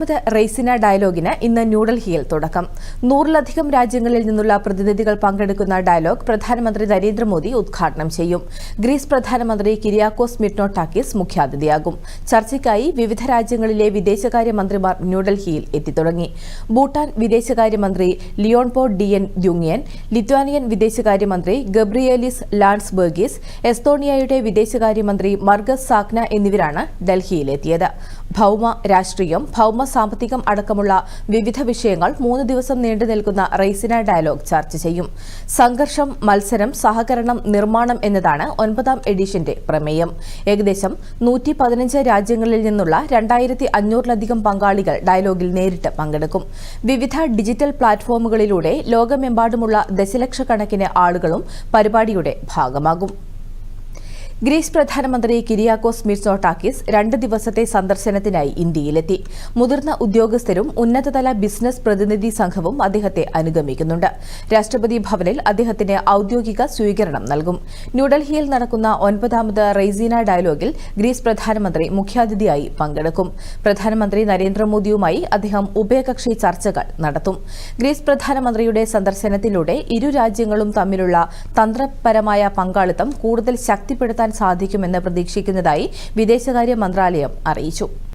രണ്ടാമത് റെയ്സിന ഡയലോഗിന് ഇന്ന് ന്യൂഡൽഹിയിൽ തുടക്കം. നൂറിലധികം രാജ്യങ്ങളിൽ നിന്നുള്ള പ്രതിനിധികൾ പങ്കെടുക്കുന്ന ഡയലോഗ് പ്രധാനമന്ത്രി നരേന്ദ്രമോദി ഉദ്ഘാടനം ചെയ്യും. ഗ്രീസ് പ്രധാനമന്ത്രി കിരിയാക്കോസ് മിറ്റ്നോട്ടാക്കിസ് മുഖ്യാതിഥിയാകും. ചർച്ചയ്ക്കായി വിവിധ രാജ്യങ്ങളിലെ വിദേശകാര്യമന്ത്രിമാർ ന്യൂഡൽഹിയിൽ എത്തിത്തുടങ്ങി. ഭൂട്ടാൻ വിദേശകാര്യമന്ത്രി ലിയോൺപോ ഡി എൻ ദ്യുങ്ങിയൻ ലിത്വാനിയൻ വിദേശകാര്യമന്ത്രി ഗബ്രിയേലിസ് ലാൻഡ്സ്ബർഗീസ് എസ്തോണിയയുടെ വിദേശകാര്യമന്ത്രി മർഗസ് സാക്ന എന്നിവരാണ് ഡൽഹിയിലെത്തിയത്. ഭൌമ രാഷ്ട്രീയം ഭൗമ സാമ്പത്തികം അടക്കമുള്ള വിവിധ വിഷയങ്ങൾ മൂന്ന് ദിവസം നീണ്ടു നിൽക്കുന്ന റെയ്സിന ഡയലോഗ് ചർച്ച ചെയ്യും. സംഘർഷം മത്സരം സഹകരണം നിർമ്മാണം എന്നതാണ് ഒൻപതാം എഡിഷന്റെ പ്രമേയം. ഏകദേശം നൂറ്റി പതിനഞ്ച് രാജ്യങ്ങളിൽ നിന്നുള്ള രണ്ടായിരത്തി അഞ്ഞൂറിലധികം പങ്കാളികൾ ഡയലോഗിൽ നേരിട്ട് പങ്കെടുക്കും. വിവിധ ഡിജിറ്റൽ പ്ലാറ്റ്ഫോമുകളിലൂടെ ലോകമെമ്പാടുമുള്ള ദശലക്ഷക്കണക്കിന് ആളുകളും പരിപാടിയുടെ ഭാഗമാകും. ഗ്രീസ് പ്രധാനമന്ത്രി കിരിയാക്കോസ് മിർസോട്ടാക്കിസ് രണ്ട് ദിവസത്തെ സന്ദർശനത്തിനായി ഇന്ത്യയിലെത്തി. മുതിർന്ന ഉദ്യോഗസ്ഥരും ഉന്നതതല ബിസിനസ് പ്രതിനിധി സംഘവും അദ്ദേഹത്തെ അനുഗമിക്കുന്നുണ്ട്. രാഷ്ട്രപതി ഭവനിൽ അദ്ദേഹത്തിന് ഔദ്യോഗിക സ്വീകരണം നൽകും. ന്യൂഡൽഹിയിൽ നടക്കുന്ന ഒൻപതാമത് റെയ്സീന ഡയലോഗിൽ ഗ്രീസ് പ്രധാനമന്ത്രി മുഖ്യാതിഥിയായി പങ്കെടുക്കും. പ്രധാനമന്ത്രി നരേന്ദ്രമോദിയുമായി അദ്ദേഹം ഉഭയകക്ഷി ചർച്ചകൾ നടത്തും. ഗ്രീസ് പ്രധാനമന്ത്രിയുടെ സന്ദർശനത്തിലൂടെ ഇരു രാജ്യങ്ങളും തമ്മിലുള്ള തന്ത്രപരമായ പങ്കാളിത്തം കൂടുതൽ ശക്തിപ്പെടുത്താൻ സാധിക്കുമെന്ന് പ്രതീക്ഷിക്കുന്നതായി വിദേശകാര്യ മന്ത്രാലയം അറിയിച്ചു